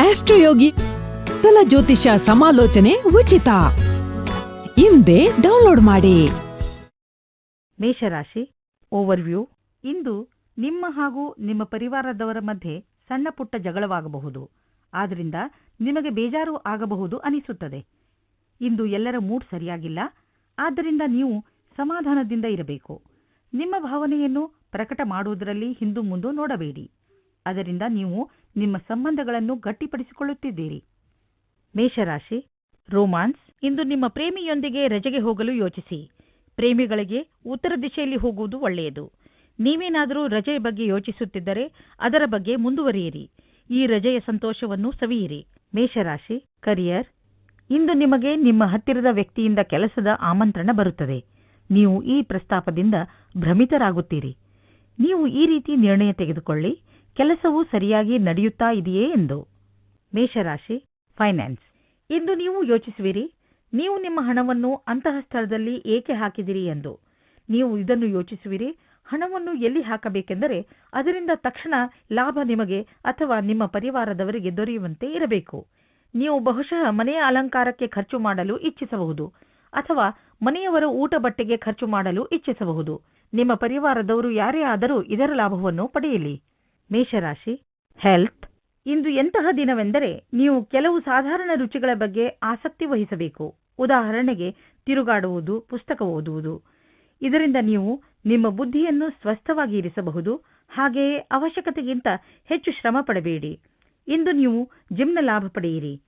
ಆಸ್ಟ್ರೋಯೋಗಿ ಕಲ ಜ್ಯೋತಿಷ ಸಮಾಲೋಚನೆ ಉಚಿತ. ಹಿಂದೆ ಡೌನ್ಲೋಡ್ ಮಾಡಿ. ಮೇಷರಾಶಿ ಓವರ್ವ್ಯೂ. ಇಂದು ನಿಮ್ಮ ಹಾಗೂ ನಿಮ್ಮ ಪರಿವಾರದವರ ಮಧ್ಯೆ ಸಣ್ಣ ಪುಟ್ಟ ಜಗಳವಾಗಬಹುದು. ಆದ್ರಿಂದ ನಿಮಗೆ ಬೇಜಾರು ಆಗಬಹುದು ಅನಿಸುತ್ತದೆ. ಇಂದು ಎಲ್ಲರ ಮೂಡ್ ಸರಿಯಾಗಿಲ್ಲ. ಆದ್ದರಿಂದ ನೀವು ಸಮಾಧಾನದಿಂದ ಇರಬೇಕು. ನಿಮ್ಮ ಭಾವನೆಯನ್ನು ಪ್ರಕಟ ಮಾಡುವುದರಲ್ಲಿ ಹಿಂದು ಮುಂದು ನೋಡಬೇಡಿ. ಅದರಿಂದ ನೀವು ನಿಮ್ಮ ಸಂಬಂಧಗಳನ್ನು ಗಟ್ಟಿಪಡಿಸಿಕೊಳ್ಳುತ್ತಿದ್ದೀರಿ. ಮೇಷರಾಶಿ, ರೋಮಾನ್ಸ್, ಇಂದು ನಿಮ್ಮ ಪ್ರೇಮಿಯೊಂದಿಗೆ ರಜೆಗೆ ಹೋಗಲು ಯೋಚಿಸಿ. ಪ್ರೇಮಿಗಳಿಗೆ ಉತ್ತರ ದಿಶೆಯಲ್ಲಿ ಹೋಗುವುದು ಒಳ್ಳೆಯದು. ನೀವೇನಾದರೂ ರಜೆಯ ಬಗ್ಗೆ ಯೋಚಿಸುತ್ತಿದ್ದರೆ ಅದರ ಬಗ್ಗೆ ಮುಂದುವರಿಯಿರಿ. ಈ ರಜೆಯ ಸಂತೋಷವನ್ನು ಸವಿಯಿರಿ. ಮೇಷರಾಶಿ, ಕರಿಯರ್, ಇಂದು ನಿಮಗೆ ನಿಮ್ಮ ಹತ್ತಿರದ ವ್ಯಕ್ತಿಯಿಂದ ಕೆಲಸದ ಆಮಂತ್ರಣ ಬರುತ್ತದೆ. ನೀವು ಈ ಪ್ರಸ್ತಾಪದಿಂದ ಭ್ರಮಿತರಾಗುತ್ತೀರಿ. ನೀವು ಈ ರೀತಿ ನಿರ್ಣಯ ತೆಗೆದುಕೊಳ್ಳಿ. ಕೆಲಸವು ಸರಿಯಾಗಿ ನಡೆಯುತ್ತಾ ಇದೆಯೇ ಎಂದು? ಮೇಷರಾಶಿ. ಫೈನಾನ್ಸ್. ಇಂದು ನೀವು ಯೋಚಿಸುವಿರಿ ನೀವು ನಿಮ್ಮ ಹಣವನ್ನು ಅಂತಹ ಸ್ಥಳದಲ್ಲಿ ಏಕೆ ಹಾಕಿದಿರಿ ಎಂದು. ನೀವು ಇದನ್ನು ಯೋಚಿಸುವಿರಿ ಹಣವನ್ನು ಎಲ್ಲಿ ಹಾಕಬೇಕೆಂದರೆ ಅದರಿಂದ ತಕ್ಷಣ ಲಾಭ ನಿಮಗೆ ಅಥವಾ ನಿಮ್ಮ ಪರಿವಾರದವರಿಗೆ ದೊರೆಯುವಂತೆ ಇರಬೇಕು. ನೀವು ಬಹುಶಃ ಮನೆಯ ಅಲಂಕಾರಕ್ಕೆ ಖರ್ಚು ಮಾಡಲು ಇಚ್ಛಿಸಬಹುದು ಅಥವಾ ಮನೆಯವರ ಊಟ ಬಟ್ಟೆಗೆ ಖರ್ಚು ಮಾಡಲು ಇಚ್ಛಿಸಬಹುದು. ನಿಮ್ಮ ಪರಿವಾರದವರು ಯಾರೇ ಆದರೂ ಇದರ ಲಾಭವನ್ನು ಪಡೆಯಲಿ. ಮೇಷರಾಶಿ ಹೆಲ್ತ್ ಇಂದು ಎಂತಹ ದಿನವೆಂದರೆ ನೀವು ಕೆಲವು ಸಾಧಾರಣ ರುಚಿಗಳ ಬಗ್ಗೆ ಆಸಕ್ತಿ ವಹಿಸಬೇಕು. ಉದಾಹರಣೆಗೆ ತಿರುಗಾಡುವುದು, ಪುಸ್ತಕ ಓದುವುದು. ಇದರಿಂದ ನೀವು ನಿಮ್ಮ ಬುದ್ಧಿಯನ್ನು ಸ್ವಸ್ಥವಾಗಿ ಇರಿಸಬಹುದು. ಹಾಗೆಯೇ ಅವಶ್ಯಕತೆಗಿಂತ ಹೆಚ್ಚು ಶ್ರಮ ಪಡಬೇಡಿ. ಇಂದು ನೀವು ಜಿಮ್ನ ಲಾಭ ಪಡೆಯಿರಿ.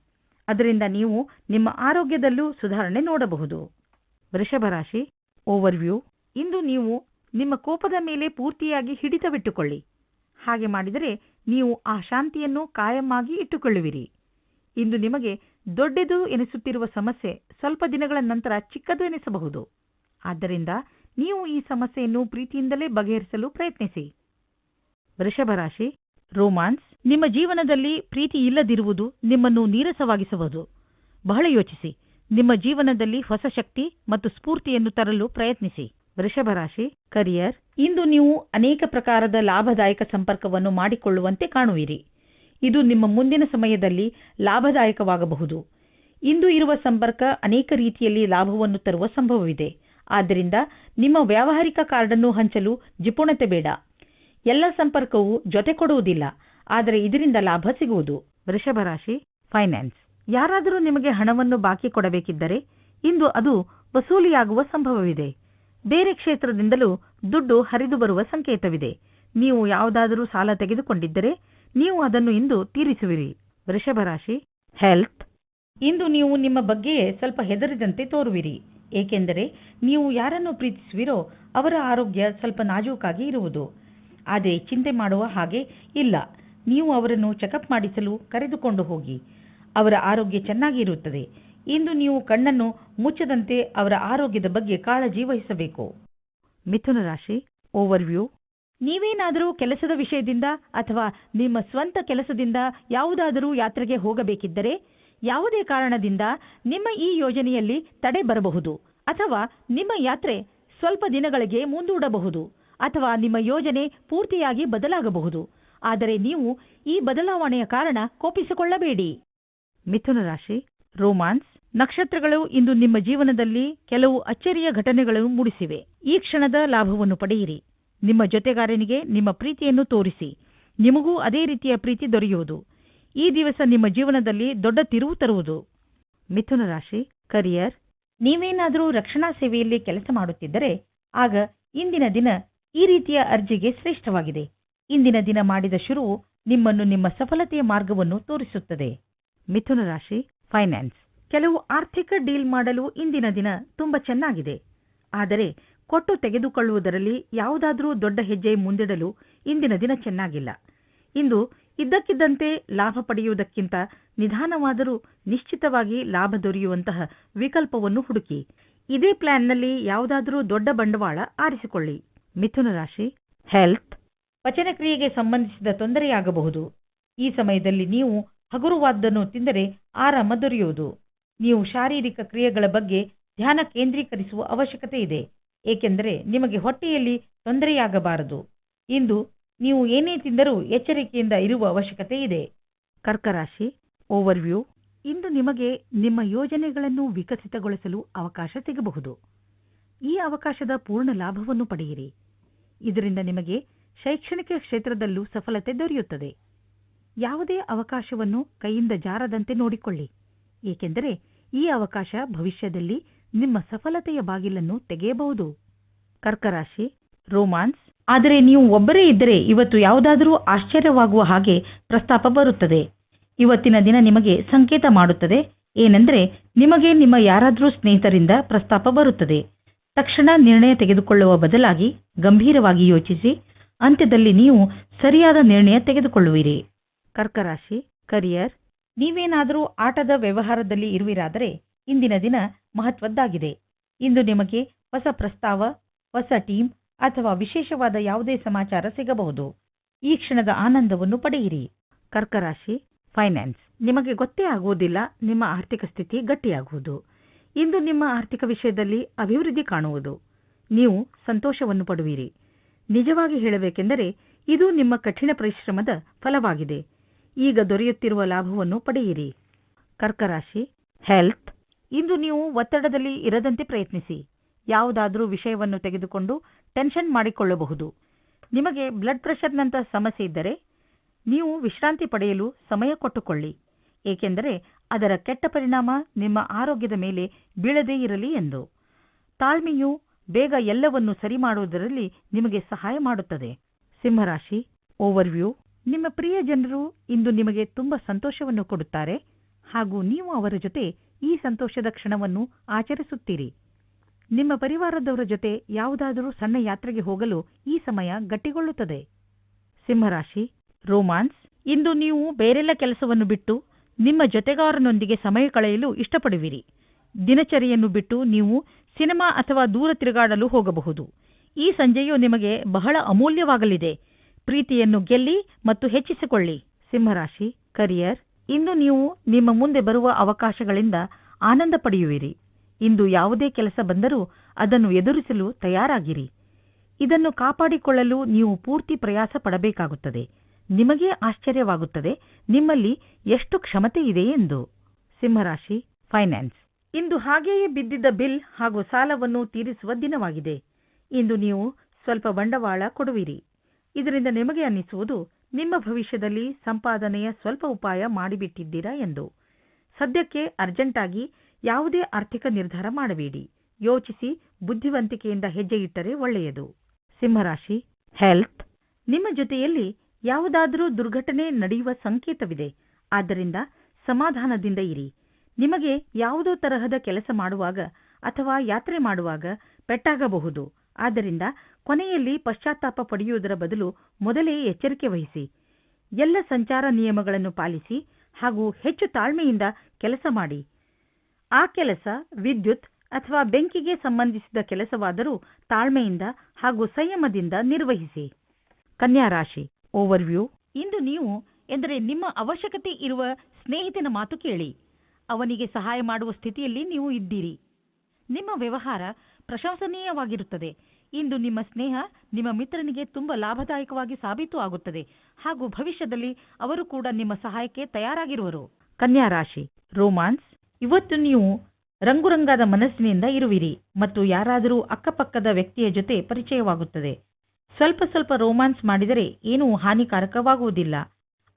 ಅದರಿಂದ ನೀವು ನಿಮ್ಮ ಆರೋಗ್ಯದಲ್ಲೂ ಸುಧಾರಣೆ ನೋಡಬಹುದು. ವೃಷಭ ರಾಶಿ ಓವರ್ವ್ಯೂ ಇಂದು ನೀವು ನಿಮ್ಮ ಕೋಪದ ಮೇಲೆ ಪೂರ್ತಿಯಾಗಿ ಹಿಡಿತವಿಟ್ಟುಕೊಳ್ಳಿ. ಹಾಗೆ ಮಾಡಿದರೆ ನೀವು ಆ ಶಾಂತಿಯನ್ನು ಕಾಯಮಾಗಿ ಇಟ್ಟುಕೊಳ್ಳುವಿರಿ. ಇಂದು ನಿಮಗೆ ದೊಡ್ಡದು ಎನಿಸುತ್ತಿರುವ ಸಮಸ್ಯೆ ಸ್ವಲ್ಪ ದಿನಗಳ ನಂತರ ಚಿಕ್ಕದು ಎನಿಸಬಹುದು. ಆದ್ದರಿಂದ ನೀವು ಈ ಸಮಸ್ಯೆಯನ್ನು ಪ್ರೀತಿಯಿಂದಲೇ ಬಗೆಹರಿಸಲು ಪ್ರಯತ್ನಿಸಿ. ವೃಷಭ ರಾಶಿ, ರೋಮಾನ್ಸ್, ನಿಮ್ಮ ಜೀವನದಲ್ಲಿ ಪ್ರೀತಿ ಇಲ್ಲದಿರುವುದು ನಿಮ್ಮನ್ನು ನೀರಸವಾಗಿಸಬಹುದು ಬಹಳ ಯೋಚಿಸಿ, ನಿಮ್ಮ ಜೀವನದಲ್ಲಿ ಹೊಸ ಶಕ್ತಿ ಮತ್ತು ಸ್ಫೂರ್ತಿಯನ್ನು ತರಲು ಪ್ರಯತ್ನಿಸಿ. ವೃಷಭ ರಾಶಿ, ಕರಿಯರ್ ಇಂದು ನೀವು ಅನೇಕ ಪ್ರಕಾರದ ಲಾಭದಾಯಕ ಸಂಪರ್ಕವನ್ನು ಮಾಡಿಕೊಳ್ಳುವಂತೆ ಕಾಣುವಿರಿ. ಇದು ನಿಮ್ಮ ಮುಂದಿನ ಸಮಯದಲ್ಲಿ ಲಾಭದಾಯಕವಾಗಬಹುದು. ಇಂದು ಇರುವ ಸಂಪರ್ಕ ಅನೇಕ ರೀತಿಯಲ್ಲಿ ಲಾಭವನ್ನು ತರುವ ಸಂಭವವಿದೆ. ಆದ್ದರಿಂದ ನಿಮ್ಮ ವ್ಯಾವಹಾರಿಕ ಕಾರ್ಡನ್ನು ಹಂಚಲು ಜಿಪುಣತೆ ಬೇಡ. ಎಲ್ಲ ಸಂಪರ್ಕವು ಜೊತೆ ಕೊಡುವುದಿಲ್ಲ. ಆದರೆ ಇದರಿಂದ ಲಾಭ ಸಿಗುವುದು. ವೃಷಭ ರಾಶಿ, ಫೈನಾನ್ಸ್. ಯಾರಾದರೂ ನಿಮಗೆ ಹಣವನ್ನು ಬಾಕಿ ಕೊಡಬೇಕಿದ್ದರೆ ಇಂದು ಅದು ವಸೂಲಿಯಾಗುವ ಸಂಭವವಿದೆ. ಬೇರೆ ಕ್ಷೇತ್ರದಿಂದಲೂ ದುಡ್ಡು ಹರಿದು ಬರುವ ಸಂಕೇತವಿದೆ. ನೀವು ಯಾವುದಾದರೂ ಸಾಲ ತೆಗೆದುಕೊಂಡಿದ್ದರೆ ನೀವು ಅದನ್ನು ಇಂದು ತೀರಿಸುವಿರಿ. ವೃಷಭ ರಾಶಿ ಹೆಲ್ತ್ ಇಂದು ನೀವು ನಿಮ್ಮ ಬಗ್ಗೆಯೇ ಸ್ವಲ್ಪ ಹೆದರಿದಂತೆ ತೋರುವಿರಿ. ಏಕೆಂದರೆ ನೀವು ಯಾರನ್ನು ಪ್ರೀತಿಸುವಿರೋ ಅವರ ಆರೋಗ್ಯ ಸ್ವಲ್ಪ ನಾಜೂಕಾಗಿ ಇರುವುದು. ಆದರೆ ಚಿಂತೆ ಮಾಡುವ ಹಾಗೆ ಇಲ್ಲ. ನೀವು ಅವರನ್ನು ಚೆಕಪ್ ಮಾಡಿಸಲು ಕರೆದುಕೊಂಡು ಹೋಗಿ. ಅವರ ಆರೋಗ್ಯ ಚೆನ್ನಾಗಿ ಇರುತ್ತದೆ. ಇಂದು ನೀವು ಕಣ್ಣನ್ನು ಮುಚ್ಚದಂತೆ ಅವರ ಆರೋಗ್ಯದ ಬಗ್ಗೆ ಕಾಳಜಿ ವಹಿಸಬೇಕು. ಮಿಥುನ ರಾಶಿ ಓವರ್ವ್ಯೂ ನೀವೇನಾದರೂ ಕೆಲಸದ ವಿಷಯದಿಂದ ಅಥವಾ ನಿಮ್ಮ ಸ್ವಂತ ಕೆಲಸದಿಂದ ಯಾವುದಾದರೂ ಯಾತ್ರೆಗೆ ಹೋಗಬೇಕಿದ್ದರೆ ಯಾವುದೇ ಕಾರಣದಿಂದ ನಿಮ್ಮ ಈ ಯೋಜನೆಯಲ್ಲಿ ತಡೆ ಬರಬಹುದು ಅಥವಾ ನಿಮ್ಮ ಯಾತ್ರೆ ಸ್ವಲ್ಪ ದಿನಗಳಿಗೆ ಮುಂದೂಡಬಹುದು ಅಥವಾ ನಿಮ್ಮ ಯೋಜನೆ ಪೂರ್ತಿಯಾಗಿ ಬದಲಾಗಬಹುದು. ಆದರೆ ನೀವು ಈ ಬದಲಾವಣೆಯ ಕಾರಣ ಕೋಪಿಸಿಕೊಳ್ಳಬೇಡಿ. ಮಿಥುನ ರಾಶಿ ರೋಮಾನ್ಸ್ ನಕ್ಷತ್ರಗಳು ಇಂದು ನಿಮ್ಮ ಜೀವನದಲ್ಲಿ ಕೆಲವು ಅಚ್ಚರಿಯ ಘಟನೆಗಳು ಮೂಡಿಸಿವೆ. ಈ ಕ್ಷಣದ ಲಾಭವನ್ನು ಪಡೆಯಿರಿ. ನಿಮ್ಮ ಜೊತೆಗಾರನಿಗೆ ನಿಮ್ಮ ಪ್ರೀತಿಯನ್ನು ತೋರಿಸಿ. ನಿಮಗೂ ಅದೇ ರೀತಿಯ ಪ್ರೀತಿ ದೊರೆಯುವುದು. ಈ ದಿವಸ ನಿಮ್ಮ ಜೀವನದಲ್ಲಿ ದೊಡ್ಡ ತಿರುವು ತರುವುದು. ಮಿಥುನ ರಾಶಿ ಕರಿಯರ್ ನೀವೇನಾದರೂ ರಕ್ಷಣಾ ಸೇವೆಯಲ್ಲಿ ಕೆಲಸ ಮಾಡುತ್ತಿದ್ದರೆ ಆಗ ಇಂದಿನ ದಿನ ಈ ರೀತಿಯ ಅರ್ಜಿಗೆ ಶ್ರೇಷ್ಠವಾಗಿದೆ. ಇಂದಿನ ದಿನ ಮಾಡಿದ ಶುರುವು ನಿಮ್ಮನ್ನು ನಿಮ್ಮ ಸಫಲತೆಯ ಮಾರ್ಗವನ್ನು ತೋರಿಸುತ್ತದೆ. ಮಿಥುನ ರಾಶಿ ಫೈನಾನ್ಸ್ ಕೆಲವು ಆರ್ಥಿಕ ಡೀಲ್ ಮಾಡಲು ಇಂದಿನ ದಿನ ತುಂಬಾ ಚೆನ್ನಾಗಿದೆ. ಆದರೆ ಕೊಟ್ಟು ತೆಗೆದುಕೊಳ್ಳುವುದರಲ್ಲಿ ಯಾವುದಾದರೂ ದೊಡ್ಡ ಹೆಜ್ಜೆ ಮುಂದಿಡಲು ಇಂದಿನ ದಿನ ಚೆನ್ನಾಗಿಲ್ಲ. ಇಂದು ಇದ್ದಕ್ಕಿದ್ದಂತೆ ಲಾಭ ಪಡೆಯುವುದಕ್ಕಿಂತ ನಿಧಾನವಾದರೂ ನಿಶ್ಚಿತವಾಗಿ ಲಾಭ ದೊರೆಯುವಂತಹ ವಿಕಲ್ಪವನ್ನು ಹುಡುಕಿ. ಇದೇ ಪ್ಲಾನ್ನಲ್ಲಿ ಯಾವುದಾದರೂ ದೊಡ್ಡ ಬಂಡವಾಳ ಆರಿಸಿಕೊಳ್ಳಿ. ಮಿಥುನ ರಾಶಿ. ಹೆಲ್ತ್. ಪಚನಕ್ರಿಯೆಗೆ ಸಂಬಂಧಿಸಿದ ತೊಂದರೆಯಾಗಬಹುದು. ಈ ಸಮಯದಲ್ಲಿ ನೀವು ಹಗುರವಾದ್ದನ್ನು ತಿಂದರೆ ಆರಾಮ ದೊರೆಯುವುದು. ನೀವು ಶಾರೀರಿಕ ಕ್ರಿಯೆಗಳ ಬಗ್ಗೆ ಧ್ಯಾನ ಕೇಂದ್ರೀಕರಿಸುವ ಅವಶ್ಯಕತೆ ಇದೆ. ಏಕೆಂದರೆ ನಿಮಗೆ ಹೊಟ್ಟೆಯಲ್ಲಿ ತೊಂದರೆಯಾಗಬಾರದು. ಇಂದು ನೀವು ಏನೇ ತಿಂದರೂ ಎಚ್ಚರಿಕೆಯಿಂದ ಇರುವ ಅವಶ್ಯಕತೆ ಇದೆ. ಕರ್ಕರಾಶಿ, ಓವರ್ವ್ಯೂ, ಇಂದು ನಿಮಗೆ ನಿಮ್ಮ ಯೋಜನೆಗಳನ್ನು ವಿಕಸಿತಗೊಳಿಸಲು ಅವಕಾಶ ಸಿಗಬಹುದು. ಈ ಅವಕಾಶದ ಪೂರ್ಣ ಲಾಭವನ್ನು ಪಡೆಯಿರಿ. ಇದರಿಂದ ನಿಮಗೆ ಶೈಕ್ಷಣಿಕ ಕ್ಷೇತ್ರದಲ್ಲೂ ಸಫಲತೆ ದೊರೆಯುತ್ತದೆ. ಯಾವುದೇ ಅವಕಾಶವನ್ನು ಕೈಯಿಂದ ಜಾರದಂತೆ ನೋಡಿಕೊಳ್ಳಿ. ಏಕೆಂದರೆ ಈ ಅವಕಾಶ ಭವಿಷ್ಯದಲ್ಲಿ ನಿಮ್ಮ ಸಫಲತೆಯ ಬಾಗಿಲನ್ನು ತೆಗೆಯಬಹುದು. ಕರ್ಕರಾಶಿ, ರೋಮಾನ್ಸ್. ಆದರೆ ನೀವು ಒಬ್ಬರೇ ಇದ್ದರೆ ಇವತ್ತು ಯಾವುದಾದರೂ ಆಶ್ಚರ್ಯವಾಗುವ ಹಾಗೆ ಪ್ರಸ್ತಾಪ ಬರುತ್ತದೆ. ಇವತ್ತಿನ ದಿನ ನಿಮಗೆ ಸಂಕೇತ ಮಾಡುತ್ತದೆ. ಏನೆಂದರೆ ನಿಮಗೆ ನಿಮ್ಮ ಯಾರಾದರೂ ಸ್ನೇಹಿತರಿಂದ ಪ್ರಸ್ತಾಪ ಬರುತ್ತದೆ. ತಕ್ಷಣ ನಿರ್ಣಯ ತೆಗೆದುಕೊಳ್ಳುವ ಬದಲಾಗಿ ಗಂಭೀರವಾಗಿ ಯೋಚಿಸಿ, ಅಂತ್ಯದಲ್ಲಿ ನೀವು ಸರಿಯಾದ ನಿರ್ಣಯ ತೆಗೆದುಕೊಳ್ಳುವಿರಿ. ಕರ್ಕರಾಶಿ, ಕರಿಯರ್. ನೀವೇನಾದರೂ ಆಟದ ವ್ಯವಹಾರದಲ್ಲಿ ಇರುವಿರಾದರೆ ಇಂದಿನ ದಿನ ಮಹತ್ವದ್ದಾಗಿದೆ. ಇಂದು ನಿಮಗೆ ಹೊಸ ಪ್ರಸ್ತಾವ, ಹೊಸ ಟೀಮ್ ಅಥವಾ ವಿಶೇಷವಾದ ಯಾವುದೇ ಸಮಾಚಾರ ಸಿಗಬಹುದು. ಈ ಕ್ಷಣದ ಆನಂದವನ್ನು ಪಡೆಯಿರಿ. ಕರ್ಕರಾಶಿ, ಫೈನಾನ್ಸ್. ನಿಮಗೆ ಗೊತ್ತೇ ಆಗುವುದಿಲ್ಲ, ನಿಮ್ಮ ಆರ್ಥಿಕ ಸ್ಥಿತಿ ಗಟ್ಟಿಯಾಗುವುದು. ಇಂದು ನಿಮ್ಮ ಆರ್ಥಿಕ ವಿಷಯದಲ್ಲಿ ಅಭಿವೃದ್ಧಿ ಕಾಣುವುದು. ನೀವು ಸಂತೋಷವನ್ನು ಪಡುವಿರಿ. ನಿಜವಾಗಿ ಹೇಳಬೇಕೆಂದರೆ ಇದು ನಿಮ್ಮ ಕಠಿಣ ಪರಿಶ್ರಮದ ಫಲವಾಗಿದೆ. ಈಗ ದೊರೆಯುತ್ತಿರುವ ಲಾಭವನ್ನು ಪಡೆಯಿರಿ. ಕರ್ಕರಾಶಿ ಹೆಲ್ತ್ ಇಂದು ನೀವು ಒತ್ತಡದಲ್ಲಿ ಇರದಂತೆ ಪ್ರಯತ್ನಿಸಿ. ಯಾವುದಾದರೂ ವಿಷಯವನ್ನು ತೆಗೆದುಕೊಂಡು ಟೆನ್ಷನ್ ಮಾಡಿಕೊಳ್ಳಬಹುದು. ನಿಮಗೆ ಬ್ಲಡ್ ಪ್ರೆಷರ್ನಂಥ ಸಮಸ್ಯೆ ಇದ್ದರೆ ನೀವು ವಿಶ್ರಾಂತಿ ಪಡೆಯಲು ಸಮಯ ಕೊಟ್ಟುಕೊಳ್ಳಿ. ಏಕೆಂದರೆ ಅದರ ಕೆಟ್ಟ ಪರಿಣಾಮ ನಿಮ್ಮ ಆರೋಗ್ಯದ ಮೇಲೆ ಬೀಳದೇ ಇರಲಿ ಎಂದು. ತಾಳ್ಮೆಯು ಬೇಗ ಎಲ್ಲವನ್ನು ಸರಿ ಮಾಡುವುದರಲ್ಲಿ ನಿಮಗೆ ಸಹಾಯ ಮಾಡುತ್ತದೆ. ಸಿಂಹರಾಶಿ ಓವರ್ವ್ಯೂ ನಿಮ್ಮ ಪ್ರಿಯ ಜನರು ಇಂದು ನಿಮಗೆ ತುಂಬಾ ಸಂತೋಷವನ್ನು ಕೊಡುತ್ತಾರೆ. ಹಾಗೂ ನೀವು ಅವರ ಜೊತೆ ಈ ಸಂತೋಷದ ಕ್ಷಣವನ್ನು ಆಚರಿಸುತ್ತೀರಿ. ನಿಮ್ಮ ಪರಿವಾರದವರ ಜೊತೆ ಯಾವುದಾದರೂ ಸಣ್ಣ ಯಾತ್ರೆಗೆ ಹೋಗಲು ಈ ಸಮಯ ಗಟ್ಟಿಗೊಳ್ಳುತ್ತದೆ. ಸಿಂಹರಾಶಿ, ರೋಮಾನ್ಸ್, ಇಂದು ನೀವು ಬೇರೆಲ್ಲ ಕೆಲಸವನ್ನು ಬಿಟ್ಟು ನಿಮ್ಮ ಜೊತೆಗಾರನೊಂದಿಗೆ ಸಮಯ ಕಳೆಯಲು ಇಷ್ಟಪಡುವಿರಿ. ದಿನಚರಿಯನ್ನು ಬಿಟ್ಟು ನೀವು ಸಿನಿಮಾ ಅಥವಾ ದೂರ ತಿರುಗಾಡಲು ಹೋಗಬಹುದು. ಈ ಸಂಜೆಯು ನಿಮಗೆ ಬಹಳ ಅಮೂಲ್ಯವಾಗಲಿದೆ. ಪ್ರೀತಿಯನ್ನು ಗೆಲ್ಲಿ ಮತ್ತು ಹೆಚ್ಚಿಸಿಕೊಳ್ಳಿ. ಸಿಂಹರಾಶಿ ಕರಿಯರ್ ಇಂದು ನೀವು ನಿಮ್ಮ ಮುಂದೆ ಬರುವ ಅವಕಾಶಗಳಿಂದ ಆನಂದ ಪಡೆಯುವಿರಿ. ಇಂದು ಯಾವುದೇ ಕೆಲಸ ಬಂದರೂ ಅದನ್ನು ಎದುರಿಸಲು ತಯಾರಾಗಿರಿ. ಇದನ್ನು ಕಾಪಾಡಿಕೊಳ್ಳಲು ನೀವು ಪೂರ್ತಿ ಪ್ರಯಾಸ ಪಡಬೇಕಾಗುತ್ತದೆ. ನಿಮಗೇ ಆಶ್ಚರ್ಯವಾಗುತ್ತದೆ, ನಿಮ್ಮಲ್ಲಿ ಎಷ್ಟು ಕ್ಷಮತೆ ಇದೆ ಎಂದು. ಸಿಂಹರಾಶಿ ಫೈನಾನ್ಸ್ ಇಂದು ಹಾಗೆಯೇ ಬಿದ್ದಿದ್ದ ಬಿಲ್ ಹಾಗೂ ಸಾಲವನ್ನು ತೀರಿಸುವ ದಿನವಾಗಿದೆ. ಇಂದು ನೀವು ಸ್ವಲ್ಪ ಬಂಡವಾಳ ಕೊಡುವಿರಿ. ಇದರಿಂದ ನಿಮಗೆ ಅನ್ನಿಸುವುದು, ನಿಮ್ಮ ಭವಿಷ್ಯದಲ್ಲಿ ಸಂಪಾದನೆಯ ಸ್ವಲ್ಪ ಉಪಾಯ ಮಾಡಿಬಿಟ್ಟಿದ್ದೀರಾ ಎಂದು. ಸದ್ಯಕ್ಕೆ ಅರ್ಜೆಂಟಾಗಿ ಯಾವುದೇ ಆರ್ಥಿಕ ನಿರ್ಧಾರ ಮಾಡಬೇಡಿ. ಯೋಚಿಸಿ, ಬುದ್ಧಿವಂತಿಕೆಯಿಂದ ಹೆಜ್ಜೆ ಇಟ್ಟರೆ ಒಳ್ಳೆಯದು. ಸಿಂಹರಾಶಿ ಹೆಲ್ತ್ ನಿಮ್ಮ ಜೊತೆಯಲ್ಲಿ ಯಾವುದಾದರೂ ದುರ್ಘಟನೆ ನಡೆಯುವ ಸಂಕೇತವಿದೆ. ಆದ್ದರಿಂದ ಸಮಾಧಾನದಿಂದ ಇರಿ. ನಿಮಗೆ ಯಾವುದೋ ತರಹದ ಕೆಲಸ ಮಾಡುವಾಗ ಅಥವಾ ಯಾತ್ರೆ ಮಾಡುವಾಗ ಪೆಟ್ಟಾಗಬಹುದು. ಆದ್ದರಿಂದ ಕೊನೆಯಲ್ಲಿ ಪಶ್ಚಾತ್ತಾಪ ಪಡೆಯುವುದರ ಬದಲು ಮೊದಲೇ ಎಚ್ಚರಿಕೆ ವಹಿಸಿ. ಎಲ್ಲ ಸಂಚಾರ ನಿಯಮಗಳನ್ನು ಪಾಲಿಸಿ ಹಾಗೂ ಹೆಚ್ಚು ತಾಳ್ಮೆಯಿಂದ ಕೆಲಸ ಮಾಡಿ. ಆ ಕೆಲಸ ವಿದ್ಯುತ್ ಅಥವಾ ಬೆಂಕಿಗೆ ಸಂಬಂಧಿಸಿದ ಕೆಲಸವಾದರೂ ತಾಳ್ಮೆಯಿಂದ ಹಾಗೂ ಸಂಯಮದಿಂದ ನಿರ್ವಹಿಸಿ. ಕನ್ಯಾ ರಾಶಿ ಓವರ್ವ್ಯೂ ಇಂದು ನೀವು ಎಂದರೆ ನಿಮ್ಮ ಅವಶ್ಯಕತೆ ಇರುವ ಸ್ನೇಹಿತನ ಮಾತು ಕೇಳಿ. ಅವನಿಗೆ ಸಹಾಯ ಮಾಡುವ ಸ್ಥಿತಿಯಲ್ಲಿ ನೀವು ಇದ್ದೀರಿ. ನಿಮ್ಮ ವ್ಯವಹಾರ ಪ್ರಶಂಸನೀಯವಾಗಿರುತ್ತದೆ. ಇಂದು ನಿಮ್ಮ ಸ್ನೇಹ ನಿಮ್ಮ ಮಿತ್ರನಿಗೆ ತುಂಬಾ ಲಾಭದಾಯಕವಾಗಿ ಸಾಬೀತು ಆಗುತ್ತದೆ. ಹಾಗೂ ಭವಿಷ್ಯದಲ್ಲಿ ಅವರು ಕೂಡ ನಿಮ್ಮ ಸಹಾಯಕ್ಕೆ ತಯಾರಾಗಿರುವರು. ಕನ್ಯಾ ರಾಶಿ, ರೋಮಾನ್ಸ್, ಇವತ್ತು ನೀವು ರಂಗುರಂಗಾದ ಮನಸ್ಸಿನಿಂದ ಇರುವಿರಿ ಮತ್ತು ಯಾರಾದರೂ ಅಕ್ಕಪಕ್ಕದ ವ್ಯಕ್ತಿಯ ಜೊತೆ ಪರಿಚಯವಾಗುತ್ತದೆ. ಸ್ವಲ್ಪ ಸ್ವಲ್ಪ ರೋಮಾನ್ಸ್ ಮಾಡಿದರೆ ಏನೂ ಹಾನಿಕಾರಕವಾಗುವುದಿಲ್ಲ.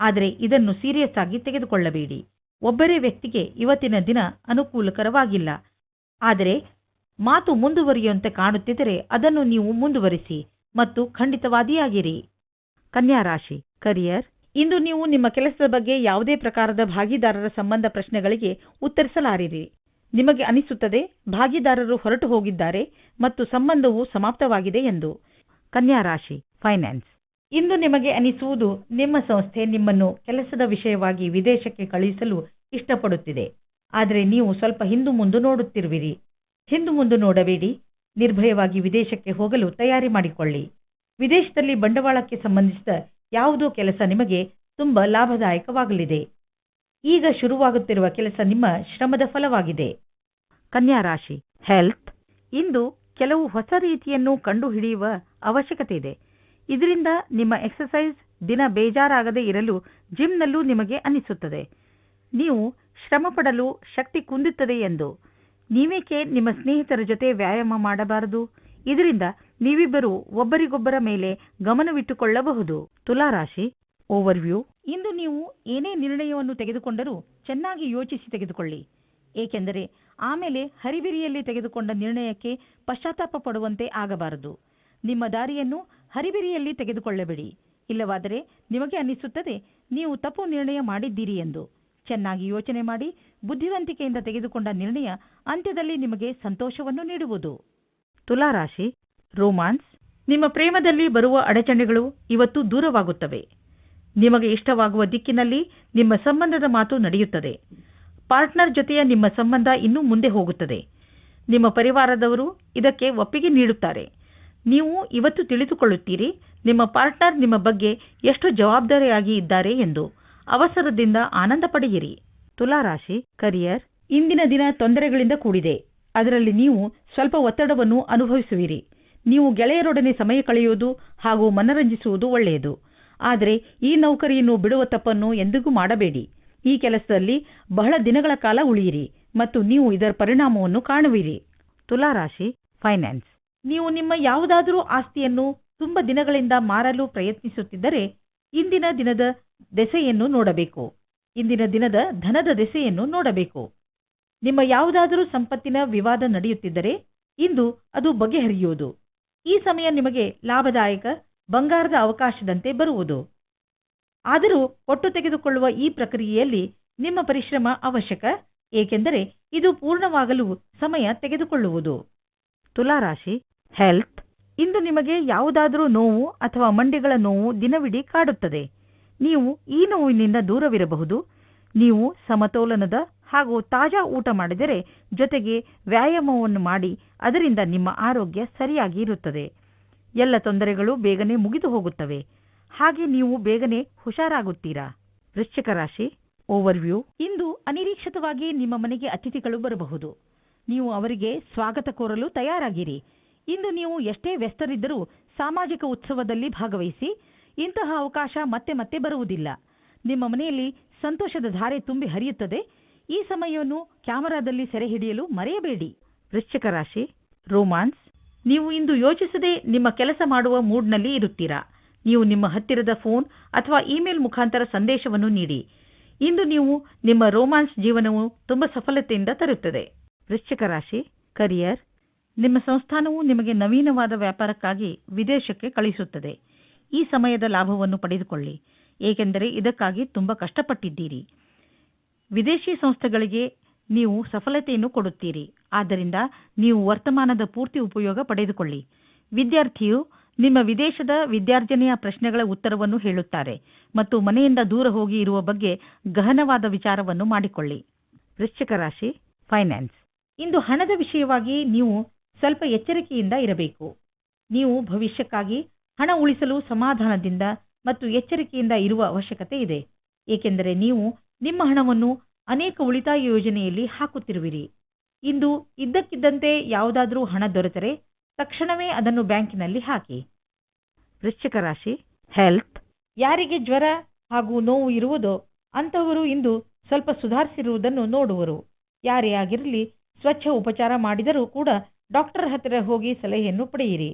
ಆದರೆ ಇದನ್ನು ಸೀರಿಯಸ್ ಆಗಿ ತೆಗೆದುಕೊಳ್ಳಬೇಡಿ. ಒಬ್ಬರೇ ವ್ಯಕ್ತಿಗೆ ಇವತ್ತಿನ ದಿನ ಅನುಕೂಲಕರವಾಗಿಲ್ಲ. ಆದರೆ ಮಾತು ಮುಂದುವರಿಯುವಂತೆ ಕಾಣುತ್ತಿದ್ದರೆ ಅದನ್ನು ನೀವು ಮುಂದುವರಿಸಿ ಮತ್ತು ಖಂಡಿತವಾದಿಯಾಗಿರಿ. ಕನ್ಯಾ ರಾಶಿ ಕರಿಯರ್ ಇಂದು ನೀವು ನಿಮ್ಮ ಕೆಲಸದ ಬಗ್ಗೆ ಯಾವುದೇ ಪ್ರಕಾರದ ಭಾಗಿದಾರರ ಸಂಬಂಧ ಪ್ರಶ್ನೆಗಳಿಗೆ ಉತ್ತರಿಸಲಾರಿರಿ. ನಿಮಗೆ ಅನಿಸುತ್ತದೆ, ಭಾಗಿದಾರರು ಹೊರಟು ಹೋಗಿದ್ದಾರೆ ಮತ್ತು ಸಂಬಂಧವು ಸಮಾಪ್ತವಾಗಿದೆ ಎಂದು. ಕನ್ಯಾ ರಾಶಿ ಫೈನಾನ್ಸ್ ಇಂದು ನಿಮಗೆ ಅನಿಸುವುದು, ನಿಮ್ಮ ಸಂಸ್ಥೆ ನಿಮ್ಮನ್ನು ಕೆಲಸದ ವಿಷಯವಾಗಿ ವಿದೇಶಕ್ಕೆ ಕಳುಹಿಸಲು ಇಷ್ಟಪಡುತ್ತಿದೆ. ಆದರೆ ನೀವು ಸ್ವಲ್ಪ ಹಿಂದು ಮುಂದು ನೋಡುತ್ತಿರುವಿರಿ. ಹಿಂದು ಮುಂದು ನೋಡಬೇಡಿ. ನಿರ್ಭಯವಾಗಿ ವಿದೇಶಕ್ಕೆ ಹೋಗಲು ತಯಾರಿ ಮಾಡಿಕೊಳ್ಳಿ. ವಿದೇಶದಲ್ಲಿ ಬಂಡವಾಳಕ್ಕೆ ಸಂಬಂಧಿಸಿದ ಯಾವುದೋ ಕೆಲಸ ನಿಮಗೆ ತುಂಬ ಲಾಭದಾಯಕವಾಗಲಿದೆ. ಈಗ ಶುರುವಾಗುತ್ತಿರುವ ಕೆಲಸ ನಿಮ್ಮ ಶ್ರಮದ ಫಲವಾಗಿದೆ. ಕನ್ಯಾ ರಾಶಿ, ಹೆಲ್ತ್. ಇಂದು ಕೆಲವು ಹೊಸ ರೀತಿಯನ್ನು ಕಂಡುಹಿಡಿಯುವ ಅವಶ್ಯಕತೆ ಇದೆ. ಇದರಿಂದ ನಿಮ್ಮ ಎಕ್ಸಸೈಸ್ ದಿನ ಬೇಜಾರಾಗದೇ ಇರಲು ಜಿಮ್ನಲ್ಲೂ ನಿಮಗೆ ಅನಿಸುತ್ತದೆ. ನೀವು ಶ್ರಮಪಡಲು ಶಕ್ತಿ ಕುಂದುತ್ತದೆ ಎಂದು ನೀವೇಕೆ ನಿಮ್ಮ ಸ್ನೇಹಿತರ ಜೊತೆ ವ್ಯಾಯಾಮ ಮಾಡಬಾರದು? ಇದರಿಂದ ನೀವಿಬ್ಬರು ಒಬ್ಬರಿಗೊಬ್ಬರ ಮೇಲೆ ಗಮನವಿಟ್ಟುಕೊಳ್ಳಬಹುದು. ತುಲಾರಾಶಿ ಓವರ್ವ್ಯೂ ಇಂದು ನೀವು ಏನೇ ನಿರ್ಣಯವನ್ನು ತೆಗೆದುಕೊಂಡರೂ ಚೆನ್ನಾಗಿ ಯೋಚಿಸಿ ತೆಗೆದುಕೊಳ್ಳಿ. ಏಕೆಂದರೆ ಆಮೇಲೆ ಹರಿಬಿರಿಯಲ್ಲಿ ತೆಗೆದುಕೊಂಡ ನಿರ್ಣಯಕ್ಕೆ ಪಶ್ಚಾತ್ತಾಪ ಪಡುವಂತೆ ಆಗಬಾರದು. ನಿಮ್ಮ ದಾರಿಯನ್ನು ಹರಿಬಿರಿಯಲ್ಲಿ ತೆಗೆದುಕೊಳ್ಳಬೇಡಿ. ಇಲ್ಲವಾದರೆ ನಿಮಗೆ ಅನ್ನಿಸುತ್ತದೆ, ನೀವು ತಪ್ಪು ನಿರ್ಣಯ ಮಾಡಿದ್ದೀರಿ ಎಂದು. ಚೆನ್ನಾಗಿ ಯೋಚನೆ ಮಾಡಿ ಬುದ್ಧಿವಂತಿಕೆಯಿಂದ ತೆಗೆದುಕೊಂಡ ನಿರ್ಣಯ ಅಂತ್ಯದಲ್ಲಿ ನಿಮಗೆ ಸಂತೋಷವನ್ನು ನೀಡುವುದು. ತುಲಾರಾಶಿ, ರೋಮಾನ್ಸ್, ನಿಮ್ಮ ಪ್ರೇಮದಲ್ಲಿ ಬರುವ ಅಡಚಣೆಗಳು ಇವತ್ತು ದೂರವಾಗುತ್ತವೆ. ನಿಮಗೆ ಇಷ್ಟವಾಗುವ ದಿಕ್ಕಿನಲ್ಲಿ ನಿಮ್ಮ ಸಂಬಂಧದ ಮಾತು ನಡೆಯುತ್ತದೆ. ಪಾರ್ಟ್ನರ್ ಜೊತೆಯ ನಿಮ್ಮ ಸಂಬಂಧ ಇನ್ನೂ ಮುಂದೆ ಹೋಗುತ್ತದೆ. ನಿಮ್ಮ ಪರಿವಾರದವರು ಇದಕ್ಕೆ ಒಪ್ಪಿಗೆ ನೀಡುತ್ತಾರೆ. ನೀವು ಇವತ್ತು ತಿಳಿದುಕೊಳ್ಳುತ್ತೀರಿ ನಿಮ್ಮ ಪಾರ್ಟ್ನರ್ ನಿಮ್ಮ ಬಗ್ಗೆ ಎಷ್ಟು ಜವಾಬ್ದಾರಿಯಾಗಿ ಇದ್ದಾರೆ ಎಂದು. ಅವಸರದಿಂದ ಆನಂದ ಪಡೆಯಿರಿ. ತುಲಾರಾಶಿ ಕರಿಯರ್ ಇಂದಿನ ದಿನ ತೊಂದರೆಗಳಿಂದ ಕೂಡಿದೆ. ಅದರಲ್ಲಿ ನೀವು ಸ್ವಲ್ಪ ಒತ್ತಡವನ್ನು ಅನುಭವಿಸುವಿರಿ. ನೀವು ಗೆಳೆಯರೊಡನೆ ಸಮಯ ಕಳೆಯುವುದು ಹಾಗೂ ಮನರಂಜಿಸುವುದು ಒಳ್ಳೆಯದು. ಆದರೆ ಈ ನೌಕರಿಯನ್ನು ಬಿಡುವ ತಪ್ಪನ್ನು ಎಂದಿಗೂ ಮಾಡಬೇಡಿ. ಈ ಕೆಲಸದಲ್ಲಿ ಬಹಳ ದಿನಗಳ ಕಾಲ ಉಳಿಯಿರಿ ಮತ್ತು ನೀವು ಇದರ ಪರಿಣಾಮವನ್ನು ಕಾಣುವಿರಿ. ತುಲಾರಾಶಿ ಫೈನಾನ್ಸ್ ನೀವು ನಿಮ್ಮ ಯಾವುದಾದರೂ ಆಸ್ತಿಯನ್ನು ತುಂಬ ದಿನಗಳಿಂದ ಮಾರಲು ಪ್ರಯತ್ನಿಸುತ್ತಿದ್ದರೆ ಇಂದಿನ ದಿನದ ದೆಸೆಯನ್ನು ನೋಡಬೇಕು. ಇಂದಿನ ದಿನದ ಧನದ ದೆಸೆಯನ್ನು ನೋಡಬೇಕು. ನಿಮ್ಮ ಯಾವುದಾದರೂ ಸಂಪತ್ತಿನ ವಿವಾದ ನಡೆಯುತ್ತಿದ್ದರೆ ಇಂದು ಅದು ಬಗೆಹರಿಯುವುದು. ಈ ಸಮಯ ನಿಮಗೆ ಲಾಭದಾಯಕ, ಬಂಗಾರದ ಅವಕಾಶದಂತೆ ಬರುವುದು. ಆದರೂ ಒಟ್ಟು ತೆಗೆದುಕೊಳ್ಳುವ ಈ ಪ್ರಕ್ರಿಯೆಯಲ್ಲಿ ನಿಮ್ಮ ಪರಿಶ್ರಮ ಅವಶ್ಯಕ, ಏಕೆಂದರೆ ಇದು ಪೂರ್ಣವಾಗಲು ಸಮಯ ತೆಗೆದುಕೊಳ್ಳುವುದು. ತುಲಾರಾಶಿ, ಹೆಲ್ತ್ ಇಂದು ನಿಮಗೆ ಯಾವುದಾದರೂ ನೋವು ಅಥವಾ ಮಂಡಿಗಳ ನೋವು ದಿನವಿಡೀ ಕಾಡುತ್ತದೆ. ನೀವು ಈ ನೋವಿನಿಂದ ದೂರವಿರಬಹುದು. ನೀವು ಸಮತೋಲನದ ಹಾಗೂ ತಾಜಾ ಊಟ ಮಾಡಿದರೆ ಜೊತೆಗೆ ವ್ಯಾಯಾಮವನ್ನು ಮಾಡಿ, ಅದರಿಂದ ನಿಮ್ಮ ಆರೋಗ್ಯ ಸರಿಯಾಗಿ ಇರುತ್ತದೆ. ಎಲ್ಲ ತೊಂದರೆಗಳು ಬೇಗನೆ ಮುಗಿದು ಹೋಗುತ್ತವೆ. ಹಾಗೆ ನೀವು ಬೇಗನೆ ಹುಷಾರಾಗುತ್ತೀರಾ? ವೃಶ್ಚಿಕ ರಾಶಿ, ಓವರ್ವ್ಯೂ. ಇಂದು ಅನಿರೀಕ್ಷಿತವಾಗಿ ನಿಮ್ಮ ಮನೆಗೆ ಅತಿಥಿಗಳು ಬರಬಹುದು. ನೀವು ಅವರಿಗೆ ಸ್ವಾಗತ ಕೋರಲು ತಯಾರಾಗಿರಿ. ಇಂದು ನೀವು ಎಷ್ಟೇ ವ್ಯಸ್ತರಿದ್ದರೂ ಸಾಮಾಜಿಕ ಉತ್ಸವದಲ್ಲಿ ಭಾಗವಹಿಸಿ ಇಂತಹ ಅವಕಾಶ ಮತ್ತೆ ಮತ್ತೆ ಬರುವುದಿಲ್ಲ. ನಿಮ್ಮ ಮನೆಯಲ್ಲಿ ಸಂತೋಷದ ಧಾರೆ ತುಂಬಿ ಹರಿಯುತ್ತದೆ. ಈ ಸಮಯವನ್ನು ಕ್ಯಾಮರಾದಲ್ಲಿ ಸೆರೆ ಹಿಡಿಯಲು ಮರೆಯಬೇಡಿ. ವೃಶ್ಚಿಕ ರಾಶಿ, ರೋಮಾನ್ಸ್, ನೀವು ಇಂದು ಯೋಚಿಸದೆ ನಿಮ್ಮ ಕೆಲಸ ಮಾಡುವ ಮೂಡ್ನಲ್ಲಿ ಇರುತ್ತೀರಾ? ನೀವು ನಿಮ್ಮ ಹತ್ತಿರದ ಫೋನ್ ಅಥವಾ ಇಮೇಲ್ ಮುಖಾಂತರ ಸಂದೇಶವನ್ನು ನೀಡಿ. ಇಂದು ನೀವು ನಿಮ್ಮ ರೋಮಾನ್ಸ್ ಜೀವನವು ತುಂಬಾ ಸಫಲತೆಯಿಂದ ತರುತ್ತದೆ. ವೃಶ್ಚಿಕ ರಾಶಿ, ಕರಿಯರ್, ನಿಮ್ಮ ಸಂಸ್ಥಾನವು ನಿಮಗೆ ನವೀನವಾದ ವ್ಯಾಪಾರಕ್ಕಾಗಿ ವಿದೇಶಕ್ಕೆ ಕಳಿಸುತ್ತದೆ. ಈ ಸಮಯದ ಲಾಭವನ್ನು ಪಡೆದುಕೊಳ್ಳಿ. ಏಕೆಂದರೆ ಇದಕ್ಕಾಗಿ ತುಂಬ ಕಷ್ಟಪಟ್ಟಿದ್ದೀರಿ. ವಿದೇಶಿ ಸಂಸ್ಥೆಗಳಿಗೆ ನೀವು ಸಫಲತೆಯನ್ನು ಕೊಡುತ್ತೀರಿ. ಆದ್ದರಿಂದ ನೀವು ವರ್ತಮಾನದ ಪೂರ್ತಿ ಉಪಯೋಗ ಪಡೆದುಕೊಳ್ಳಿ. ವಿದ್ಯಾರ್ಥಿಯು ನಿಮ್ಮ ವಿದೇಶದ ವಿದ್ಯಾರ್ಜನೆಯ ಪ್ರಶ್ನೆಗಳ ಉತ್ತರವನ್ನು ಹೇಳುತ್ತಾರೆ ಮತ್ತು ಮನೆಯಿಂದ ದೂರ ಹೋಗಿ ಇರುವ ಬಗ್ಗೆ ಗಹನವಾದ ವಿಚಾರವನ್ನು ಮಾಡಿಕೊಳ್ಳಿ. ವೃಶ್ಚಿಕ ರಾಶಿ, ಫೈನಾನ್ಸ್. ಇಂದು ಹಣದ ವಿಷಯವಾಗಿ ನೀವು ಸ್ವಲ್ಪ ಎಚ್ಚರಿಕೆಯಿಂದ ಇರಬೇಕು. ನೀವು ಭವಿಷ್ಯಕ್ಕಾಗಿ ಹಣ ಉಳಿಸಲು ಸಮಾಧಾನದಿಂದ ಮತ್ತು ಎಚ್ಚರಿಕೆಯಿಂದ ಇರುವ ಅವಶ್ಯಕತೆ ಇದೆ. ಏಕೆಂದರೆ ನೀವು ನಿಮ್ಮ ಹಣವನ್ನು ಅನೇಕ ಉಳಿತಾಯ ಯೋಜನೆಯಲ್ಲಿ ಹಾಕುತ್ತಿರುವಿರಿ. ಇಂದು ಇದ್ದಕ್ಕಿದ್ದಂತೆ ಯಾವುದಾದರೂ ಹಣ ದೊರೆತರೆ ತಕ್ಷಣವೇ ಅದನ್ನು ಬ್ಯಾಂಕಿನಲ್ಲಿ ಹಾಕಿ. ವೃಶ್ಚಿಕ ರಾಶಿ ಹೆಲ್ತ್. ಯಾರಿಗೆ ಜ್ವರ ಹಾಗೂ ನೋವು ಇರುವುದೋ ಅಂತಹವರು ಇಂದು ಸ್ವಲ್ಪ ಸುಧಾರಿಸಿರುವುದನ್ನು ನೋಡುವರು. ಯಾರೇ ಆಗಿರಲಿ ಸ್ವಚ್ಛ ಉಪಚಾರ ಮಾಡಿದರೂ ಕೂಡ ಡಾಕ್ಟರ್ ಹತ್ತಿರ ಹೋಗಿ ಸಲಹೆಯನ್ನು ಪಡೆಯಿರಿ.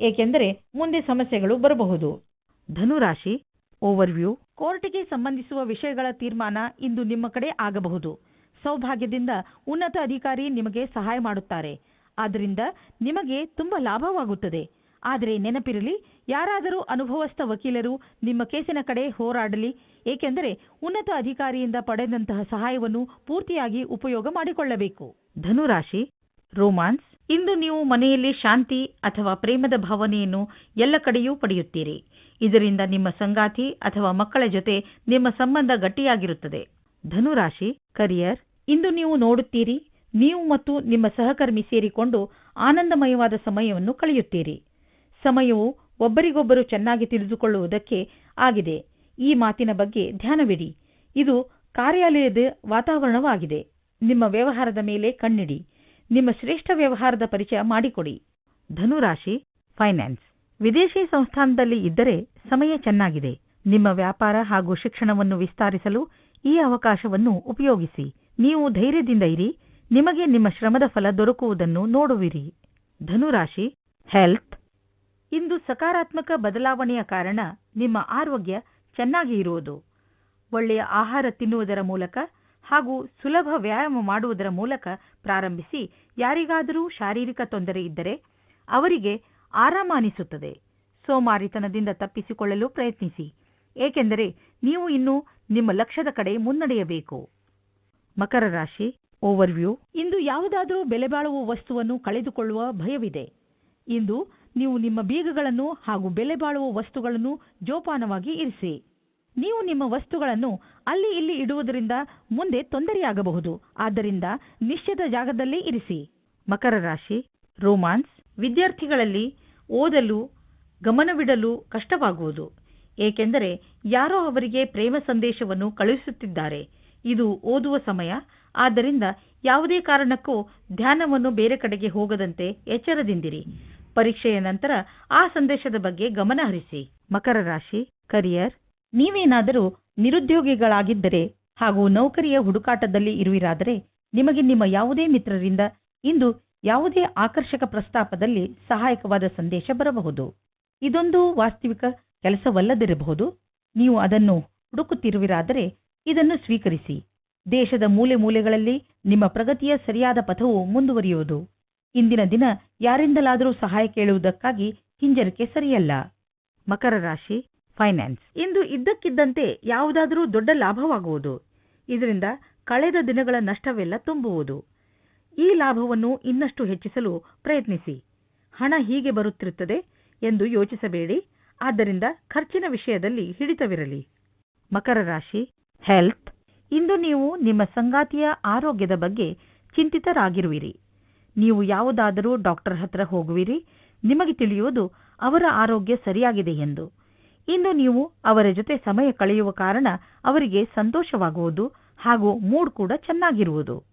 ಏಕೆಂದರೆ ಮುಂದೆ ಸಮಸ್ಯೆಗಳು ಬರಬಹುದು. ಧನುರಾಶಿ ಓವರ್ವ್ಯೂ ಕೋರ್ಟಿಗೆ ಸಂಬಂಧಿಸುವ ವಿಷಯಗಳ ತೀರ್ಮಾನ ಇಂದು ನಿಮ್ಮ ಕಡೆ ಆಗಬಹುದು. ಸೌಭಾಗ್ಯದಿಂದ ಉನ್ನತ ಅಧಿಕಾರಿ ನಿಮಗೆ ಸಹಾಯ ಮಾಡುತ್ತಾರೆ. ಆದ್ದರಿಂದ ನಿಮಗೆ ತುಂಬ ಲಾಭವಾಗುತ್ತದೆ. ಆದರೆ ನೆನಪಿರಲಿ ಯಾರಾದರೂ ಅನುಭವಸ್ಥ ವಕೀಲರು ನಿಮ್ಮ ಕೇಸಿನ ಕಡೆ ಹೋರಾಡಲಿ ಏಕೆಂದರೆ ಉನ್ನತ ಅಧಿಕಾರಿಯಿಂದ ಪಡೆದಂತಹ ಸಹಾಯವನ್ನು ಪೂರ್ತಿಯಾಗಿ ಉಪಯೋಗ ಮಾಡಿಕೊಳ್ಳಬೇಕು. ಧನುರಾಶಿ ರೋಮಾನ್ಸ್ ಇಂದು ನೀವು ಮನೆಯಲ್ಲಿ ಶಾಂತಿ ಅಥವಾ ಪ್ರೇಮದ ಭಾವನೆಯನ್ನು ಎಲ್ಲ ಕಡೆಯೂ ಪಡೆಯುತ್ತೀರಿ. ಇದರಿಂದ ನಿಮ್ಮ ಸಂಗಾತಿ ಅಥವಾ ಮಕ್ಕಳ ಜೊತೆ ನಿಮ್ಮ ಸಂಬಂಧ ಗಟ್ಟಿಯಾಗಿರುತ್ತದೆ. ಧನುರಾಶಿ ಕರಿಯರ್ ಇಂದು ನೀವು ನೋಡುತ್ತೀರಿ. ನೀವು ಮತ್ತು ನಿಮ್ಮ ಸಹಕರ್ಮಿ ಸೇರಿಕೊಂಡು ಆನಂದಮಯವಾದ ಸಮಯವನ್ನು ಕಳೆಯುತ್ತೀರಿ. ಸಮಯವು ಒಬ್ಬರಿಗೊಬ್ಬರು ಚೆನ್ನಾಗಿ ತಿಳಿದುಕೊಳ್ಳುವುದಕ್ಕೆ ಆಗಿದೆ. ಈ ಮಾತಿನ ಬಗ್ಗೆ ಧ್ಯಾನವಿಡಿ. ಇದು ಕಾರ್ಯಾಲಯದ ವಾತಾವರಣವಾಗಿದೆ. ನಿಮ್ಮ ವ್ಯವಹಾರದ ಮೇಲೆ ಕಣ್ಣಿಡಿ. ನಿಮ್ಮ ಶ್ರೇಷ್ಠ ವ್ಯವಹಾರದ ಪರಿಚಯ ಮಾಡಿಕೊಡಿ. ಧನುರಾಶಿ, ಫೈನಾನ್ಸ್. ವಿದೇಶಿ ಸಂಸ್ಥಾನದಲ್ಲಿ ಇದ್ದರೆ ಸಮಯ ಚೆನ್ನಾಗಿದೆ. ನಿಮ್ಮ ವ್ಯಾಪಾರ ಹಾಗೂ ಶಿಕ್ಷಣವನ್ನು ವಿಸ್ತರಿಸಲು ಈ ಅವಕಾಶವನ್ನು ಉಪಯೋಗಿಸಿ. ನೀವು ಧೈರ್ಯದಿಂದ ಇರಿ. ನಿಮಗೆ ನಿಮ್ಮ ಶ್ರಮದ ಫಲ ದೊರಕುವುದನ್ನು ನೋಡುವಿರಿ. ಧನುರಾಶಿ, ಹೆಲ್ತ್. ಇಂದು ಸಕಾರಾತ್ಮಕ ಬದಲಾವಣೆಯ ಕಾರಣ ನಿಮ್ಮ ಆರೋಗ್ಯ ಚೆನ್ನಾಗಿ ಇರುವುದು. ಒಳ್ಳೆಯ ಆಹಾರ ತಿನ್ನುವುದರ ಮೂಲಕ ಹಾಗೂ ಸುಲಭ ವ್ಯಾಯಾಮ ಮಾಡುವುದರ ಮೂಲಕ ಪ್ರಾರಂಭಿಸಿ, ಯಾರಿಗಾದರೂ ಶಾರೀರಿಕ ತೊಂದರೆ ಇದ್ದರೆ ಅವರಿಗೆ ಆರಾಮ ಅನಿಸುತ್ತದೆ. ಸೋಮಾರಿತನದಿಂದ ತಪ್ಪಿಸಿಕೊಳ್ಳಲು ಪ್ರಯತ್ನಿಸಿ. ಏಕೆಂದರೆ ನೀವು ಇನ್ನು ನಿಮ್ಮ ಲಕ್ಷ್ಯದ ಕಡೆ ಮುನ್ನಡೆಯಬೇಕು. ಮಕರ ರಾಶಿ, ಓವರ್ವ್ಯೂ. ಇಂದು ಯಾವುದಾದರೂ ಬೆಲೆಬಾಳುವ ವಸ್ತುವನ್ನು ಕಳೆದುಕೊಳ್ಳುವ ಭಯವಿದೆ. ಇಂದು ನೀವು ನಿಮ್ಮ ಬೀಗಗಳನ್ನು ಹಾಗೂ ಬೆಲೆಬಾಳುವ ವಸ್ತುಗಳನ್ನು ಜೋಪಾನವಾಗಿ ಇರಿಸಿ. ನೀವು ನಿಮ್ಮ ವಸ್ತುಗಳನ್ನು ಅಲ್ಲಿ ಇಲ್ಲಿ ಇಡುವುದರಿಂದ ಮುಂದೆ ತೊಂದರೆಯಾಗಬಹುದು. ಆದ್ದರಿಂದ ನಿಶ್ಚಿತ ಜಾಗದಲ್ಲಿ ಇರಿಸಿ. ಮಕರ ರಾಶಿ, ರೋಮಾನ್ಸ್, ವಿದ್ಯಾರ್ಥಿಗಳಲ್ಲಿ ಓದಲು, ಗಮನವಿಡಲು ಕಷ್ಟವಾಗುವುದು. ಏಕೆಂದರೆ ಯಾರೋ ಅವರಿಗೆ ಪ್ರೇಮ ಸಂದೇಶವನ್ನು ಕಳುಹಿಸುತ್ತಿದ್ದಾರೆ. ಇದು ಓದುವ ಸಮಯ. ಆದ್ದರಿಂದ ಯಾವುದೇ ಕಾರಣಕ್ಕೂ ಧ್ಯಾನವನ್ನು ಬೇರೆ ಕಡೆಗೆ ಹೋಗದಂತೆ ಎಚ್ಚರದಿಂದಿರಿ. ಪರೀಕ್ಷೆಯ ನಂತರ ಆ ಸಂದೇಶದ ಬಗ್ಗೆ ಗಮನ ಹರಿಸಿ. ಮಕರ ರಾಶಿ, ಕರಿಯರ್ ನೀವೇನಾದರೂ ನಿರುದ್ಯೋಗಿಗಳಾಗಿದ್ದರೆ ಹಾಗೂ ನೌಕರಿಯ ಹುಡುಕಾಟದಲ್ಲಿ ಇರುವಿರಾದರೆ ನಿಮಗೆ ನಿಮ್ಮ ಯಾವುದೇ ಮಿತ್ರರಿಂದ ಇಂದು ಯಾವುದೇ ಆಕರ್ಷಕ ಪ್ರಸ್ತಾಪದಲ್ಲಿ ಸಹಾಯಕವಾದ ಸಂದೇಶ ಬರಬಹುದು. ಇದೊಂದು ವಾಸ್ತವಿಕ ಕೆಲಸವಲ್ಲದಿರಬಹುದು. ನೀವು ಅದನ್ನು ಹುಡುಕುತ್ತಿರುವಿರಾದರೆ ಇದನ್ನು ಸ್ವೀಕರಿಸಿ. ದೇಶದ ಮೂಲೆ ಮೂಲೆಗಳಲ್ಲಿ ನಿಮ್ಮ ಪ್ರಗತಿಯ ಸರಿಯಾದ ಪಥವು ಮುಂದುವರಿಯುವುದು. ಇಂದಿನ ದಿನ ಯಾರಿಂದಲಾದರೂ ಸಹಾಯ ಕೇಳುವುದಕ್ಕಾಗಿ ಹಿಂಜರಿಕೆ ಸರಿಯಲ್ಲ. ಮಕರ ರಾಶಿ ಫೈನಾನ್ಸ್ ಇಂದು ಇದ್ದಕ್ಕಿದ್ದಂತೆ ಯಾವುದಾದರೂ ದೊಡ್ಡ ಲಾಭವಾಗುವುದು. ಇದರಿಂದ ಕಳೆದ ದಿನಗಳ ನಷ್ಟವೆಲ್ಲ ತುಂಬುವುದು. ಈ ಲಾಭವನ್ನು ಇನ್ನಷ್ಟು ಹೆಚ್ಚಿಸಲು ಪ್ರಯತ್ನಿಸಿ. ಹಣ ಹೀಗೆ ಬರುತ್ತಿರುತ್ತದೆ ಎಂದು ಯೋಚಿಸಬೇಡಿ. ಆದ್ದರಿಂದ ಖರ್ಚಿನ ವಿಷಯದಲ್ಲಿ ಹಿಡಿತವಿರಲಿ. ಮಕರ ರಾಶಿ ಹೆಲ್ತ್ ಇಂದು ನೀವು ನಿಮ್ಮ ಸಂಗಾತಿಯ ಆರೋಗ್ಯದ ಬಗ್ಗೆ ಚಿಂತಿತರಾಗಿರುವಿರಿ. ನೀವು ಯಾವುದಾದರೂ ಡಾಕ್ಟರ್ ಹತ್ರ ಹೋಗುವಿರಿ. ನಿಮಗೆ ತಿಳಿಯುವುದು ಅವರ ಆರೋಗ್ಯ ಸರಿಯಾಗಿದೆ ಎಂದು. ಇಂದು ನೀವು ಅವರ ಜೊತೆ ಸಮಯ ಕಳೆಯುವ ಕಾರಣ ಅವರಿಗೆ ಸಂತೋಷವಾಗುವುದು ಹಾಗೂ ಮೂಡ್ ಕೂಡ ಚೆನ್ನಾಗಿರುವುದು.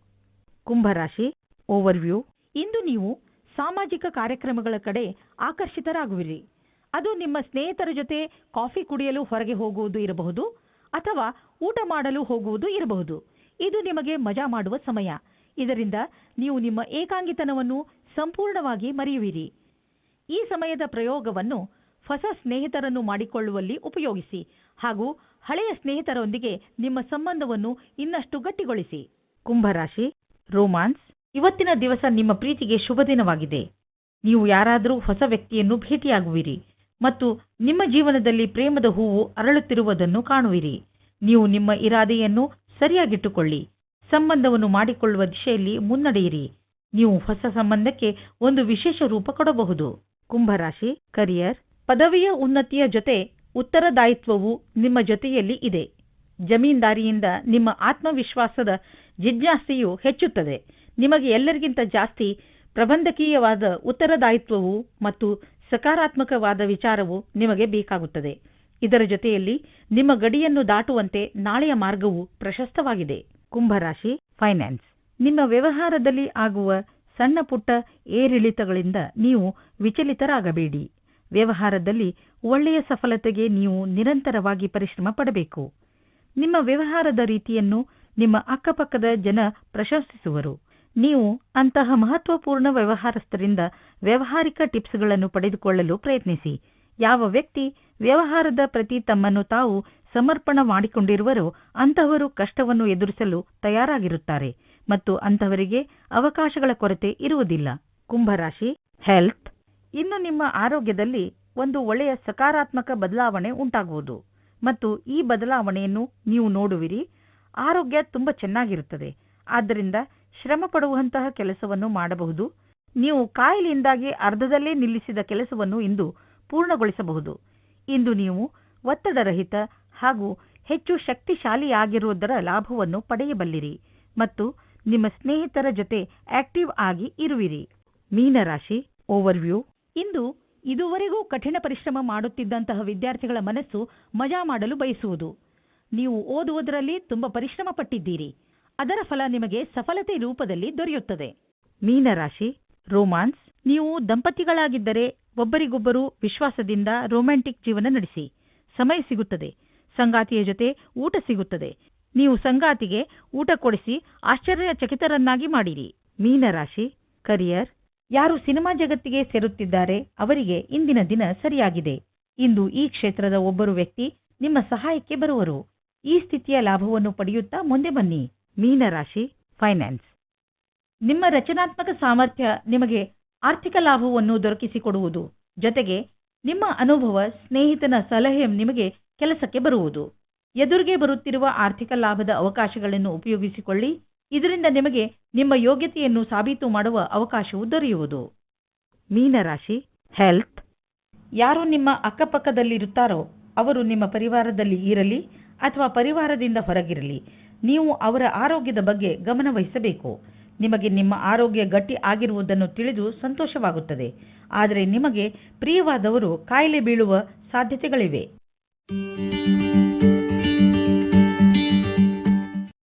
ಕುಂಭರಾಶಿ ಓವರ್ವ್ಯೂ ಇಂದು ನೀವು ಸಾಮಾಜಿಕ ಕಾರ್ಯಕ್ರಮಗಳ ಕಡೆ ಆಕರ್ಷಿತರಾಗುವಿರಿ. ಅದು ನಿಮ್ಮ ಸ್ನೇಹಿತರ ಜೊತೆ ಕಾಫಿ ಕುಡಿಯಲು ಹೊರಗೆ ಹೋಗುವುದು ಇರಬಹುದು ಅಥವಾ ಊಟ ಮಾಡಲು ಹೋಗುವುದು ಇರಬಹುದು. ಇದು ನಿಮಗೆ ಮಜಾ ಮಾಡುವ ಸಮಯ. ಇದರಿಂದ ನೀವು ನಿಮ್ಮ ಏಕಾಂಗಿತನವನ್ನು ಸಂಪೂರ್ಣವಾಗಿ ಮರೆಯುವಿರಿ. ಈ ಸಮಯದ ಪ್ರಯೋಗವನ್ನು ಹೊಸ ಸ್ನೇಹಿತರನ್ನು ಮಾಡಿಕೊಳ್ಳುವಲ್ಲಿ ಉಪಯೋಗಿಸಿ ಹಾಗೂ ಹಳೆಯ ಸ್ನೇಹಿತರೊಂದಿಗೆ ನಿಮ್ಮ ಸಂಬಂಧವನ್ನು ಇನ್ನಷ್ಟು ಗಟ್ಟಿಗೊಳಿಸಿ. ಕುಂಭರಾಶಿ, ರೋಮಾನ್ಸ್, ಇವತ್ತಿನ ದಿವಸ ನಿಮ್ಮ ಪ್ರೀತಿಗೆ ಶುಭ ದಿನವಾಗಿದೆ. ನೀವು ಯಾರಾದರೂ ಹೊಸ ವ್ಯಕ್ತಿಯನ್ನು ಭೇಟಿಯಾಗುವಿರಿ ಮತ್ತು ನಿಮ್ಮ ಜೀವನದಲ್ಲಿ ಪ್ರೇಮದ ಹೂವು ಅರಳುತ್ತಿರುವುದನ್ನು ಕಾಣುವಿರಿ. ನೀವು ನಿಮ್ಮ ಇರಾದೆಯನ್ನು ಸರಿಯಾಗಿಟ್ಟುಕೊಳ್ಳಿ. ಸಂಬಂಧವನ್ನು ಮಾಡಿಕೊಳ್ಳುವ ದಿಶೆಯಲ್ಲಿ ಮುನ್ನಡೆಯಿರಿ. ನೀವು ಹೊಸ ಸಂಬಂಧಕ್ಕೆ ಒಂದು ವಿಶೇಷ ರೂಪ ಕೊಡಬಹುದು. ಕುಂಭರಾಶಿ, ಕರಿಯರ್ ಪದವಿಯ ಉನ್ನತಿಯ ಜೊತೆ ಉತ್ತರದಾಯಿತ್ವವು ನಿಮ್ಮ ಜೊತೆಯಲ್ಲಿ ಇದೆ. ಜಮೀನ್ದಾರಿಯಿಂದ ನಿಮ್ಮ ಆತ್ಮವಿಶ್ವಾಸದ ಜಿಜ್ಞಾಸೆಯು ಹೆಚ್ಚುತ್ತದೆ. ನಿಮಗೆ ಎಲ್ಲರಿಗಿಂತ ಜಾಸ್ತಿ ಪ್ರಬಂಧಕೀಯವಾದ ಉತ್ತರದಾಯಿತ್ವವು ಮತ್ತು ಸಕಾರಾತ್ಮಕವಾದ ವಿಚಾರವು ನಿಮಗೆ ಬೇಕಾಗುತ್ತದೆ. ಇದರ ಜೊತೆಯಲ್ಲಿ ನಿಮ್ಮ ಗಡಿಯನ್ನು ದಾಟುವಂತೆ ನಾಳೆಯ ಮಾರ್ಗವು ಪ್ರಶಸ್ತವಾಗಿದೆ. ಕುಂಭರಾಶಿ ಫೈನಾನ್ಸ್ ನಿಮ್ಮ ವ್ಯವಹಾರದಲ್ಲಿ ಆಗುವ ಸಣ್ಣ ಪುಟ್ಟ ಏರಿಳಿತಗಳಿಂದ ನೀವು ವಿಚಲಿತರಾಗಬೇಡಿ. ವ್ಯವಹಾರದಲ್ಲಿ ಒಳ್ಳೆಯ ಸಫಲತೆಗೆ ನೀವು ನಿರಂತರವಾಗಿ ಪರಿಶ್ರಮ ಪಡಬೇಕು. ನಿಮ್ಮ ವ್ಯವಹಾರದ ರೀತಿಯನ್ನು ನಿಮ್ಮ ಅಕ್ಕಪಕ್ಕದ ಜನ ಪ್ರಶಂಸಿಸುವರು. ನೀವು ಅಂತಹ ಮಹತ್ವಪೂರ್ಣ ವ್ಯವಹಾರಸ್ಥರಿಂದ ವ್ಯವಹಾರಿಕ ಟಿಪ್ಸ್ಗಳನ್ನು ಪಡೆದುಕೊಳ್ಳಲು ಪ್ರಯತ್ನಿಸಿ. ಯಾವ ವ್ಯಕ್ತಿ ವ್ಯವಹಾರದ ಪ್ರತಿ ತಮ್ಮನ್ನು ತಾವು ಸಮರ್ಪಣ ಮಾಡಿಕೊಂಡಿರುವರೋ ಅಂತಹವರು ಕಷ್ಟವನ್ನು ಎದುರಿಸಲು ತಯಾರಾಗಿರುತ್ತಾರೆ ಮತ್ತು ಅಂತಹವರಿಗೆ ಅವಕಾಶಗಳ ಕೊರತೆ ಇರುವುದಿಲ್ಲ. ಕುಂಭರಾಶಿ ಹೆಲ್ತ್ ಇನ್ನು ನಿಮ್ಮ ಆರೋಗ್ಯದಲ್ಲಿ ಒಂದು ಒಳ್ಳೆಯ ಸಕಾರಾತ್ಮಕ ಬದಲಾವಣೆ ಉಂಟಾಗುವುದು. ಮತ್ತು ಈ ಬದಲಾವಣೆಯನ್ನು ನೀವು ನೋಡುವಿರಿ. ಆರೋಗ್ಯ ತುಂಬ ಚೆನ್ನಾಗಿರುತ್ತದೆ. ಆದ್ದರಿಂದ ಶ್ರಮ ಪಡುವಂತಹ ಕೆಲಸವನ್ನು ಮಾಡಬಹುದು. ನೀವು ಕಾಯಿಲೆಯಿಂದಾಗಿ ಅರ್ಧದಲ್ಲೇ ನಿಲ್ಲಿಸಿದ ಕೆಲಸವನ್ನು ಇಂದು ಪೂರ್ಣಗೊಳಿಸಬಹುದು. ಇಂದು ನೀವು ಒತ್ತಡರಹಿತ ಹಾಗೂ ಹೆಚ್ಚು ಶಕ್ತಿಶಾಲಿಯಾಗಿರುವುದರ ಲಾಭವನ್ನು ಪಡೆಯಬಲ್ಲಿರಿ ಮತ್ತು ನಿಮ್ಮ ಸ್ನೇಹಿತರ ಜೊತೆ ಆಕ್ಟಿವ್ ಆಗಿ ಇರುವಿರಿ. ಮೀನರಾಶಿ ಓವರ್ವ್ಯೂ ಇಂದು ಇದುವರೆಗೂ ಕಠಿಣ ಪರಿಶ್ರಮ ಮಾಡುತ್ತಿದ್ದಂತಹ ವಿದ್ಯಾರ್ಥಿಗಳ ಮನಸ್ಸು ಮಜಾ ಮಾಡಲು ಬಯಸುವುದು. ನೀವು ಓದುವುದರಲ್ಲಿ ತುಂಬಾ ಪರಿಶ್ರಮ ಪಟ್ಟಿದ್ದೀರಿ. ಅದರ ಫಲ ನಿಮಗೆ ಸಫಲತೆ ರೂಪದಲ್ಲಿ ದೊರೆಯುತ್ತದೆ. ಮೀನರಾಶಿ, ರೋಮಾನ್ಸ್, ನೀವು ದಂಪತಿಗಳಾಗಿದ್ದರೆ ಒಬ್ಬರಿಗೊಬ್ಬರು ವಿಶ್ವಾಸದಿಂದ ರೊಮ್ಯಾಂಟಿಕ್ ಜೀವನ ನಡೆಸಿ. ಸಮಯ ಸಿಗುತ್ತದೆ. ಸಂಗಾತಿಯ ಜೊತೆ ಊಟ ಸಿಗುತ್ತದೆ. ನೀವು ಸಂಗಾತಿಗೆ ಊಟ ಕೊಡಿಸಿ ಆಶ್ಚರ್ಯಚಕಿತರನ್ನಾಗಿ ಮಾಡಿರಿ. ಮೀನರಾಶಿ, ಕರಿಯರ್ ಯಾರು ಸಿನಿಮಾ ಜಗತ್ತಿಗೆ ಸೇರುತ್ತಿದ್ದಾರೆ ಅವರಿಗೆ ಇಂದಿನ ದಿನ ಸರಿಯಾಗಿದೆ. ಇಂದು ಈ ಕ್ಷೇತ್ರದ ಒಬ್ಬರು ವ್ಯಕ್ತಿ ನಿಮ್ಮ ಸಹಾಯಕ್ಕೆ ಬರುವರು. ಈ ಸ್ಥಿತಿಯ ಲಾಭವನ್ನು ಪಡೆಯುತ್ತಾ ಮುಂದೆ ಬನ್ನಿ. ಮೀನರಾಶಿ ಫೈನಾನ್ಸ್. ನಿಮ್ಮ ರಚನಾತ್ಮಕ ಸಾಮರ್ಥ್ಯ ನಿಮಗೆ ಆರ್ಥಿಕ ಲಾಭವನ್ನು ದೊರಕಿಸಿಕೊಡುವುದು. ಜೊತೆಗೆ ನಿಮ್ಮ ಅನುಭವ, ಸ್ನೇಹಿತನ ಸಲಹೆ ನಿಮಗೆ ಕೆಲಸಕ್ಕೆ ಬರುವುದು. ಎದುರಿಗೆ ಬರುತ್ತಿರುವ ಆರ್ಥಿಕ ಲಾಭದ ಅವಕಾಶಗಳನ್ನು ಉಪಯೋಗಿಸಿಕೊಳ್ಳಿ. ಇದರಿಂದ ನಿಮಗೆ ನಿಮ್ಮ ಯೋಗ್ಯತೆಯನ್ನು ಸಾಬೀತು ಮಾಡುವ ಅವಕಾಶವು ದೊರೆಯುವುದು. ಮೀನರಾಶಿ ಹೆಲ್ತ್ ಯಾರು ನಿಮ್ಮ ಅಕ್ಕಪಕ್ಕದಲ್ಲಿರುತ್ತಾರೋ ಅವರು ನಿಮ್ಮ ಪರಿವಾರದಲ್ಲಿ ಇರಲಿ ಅಥವಾ ಪರಿವಾರದಿಂದ ಹೊರಗಿರಲಿ, ನೀವು ಅವರ ಆರೋಗ್ಯದ ಬಗ್ಗೆ ಗಮನವಹಿಸಬೇಕು ನಿಮಗೆ ನಿಮ್ಮ ಆರೋಗ್ಯ ಗಟ್ಟಿ ಆಗಿರುವುದನ್ನು ತಿಳಿದು ಸಂತೋಷವಾಗುತ್ತದೆ. ಆದರೆ ನಿಮಗೆ ಪ್ರಿಯವಾದವರು ಕಾಯಿಲೆ ಬೀಳುವ ಸಾಧ್ಯತೆಗಳಿವೆ.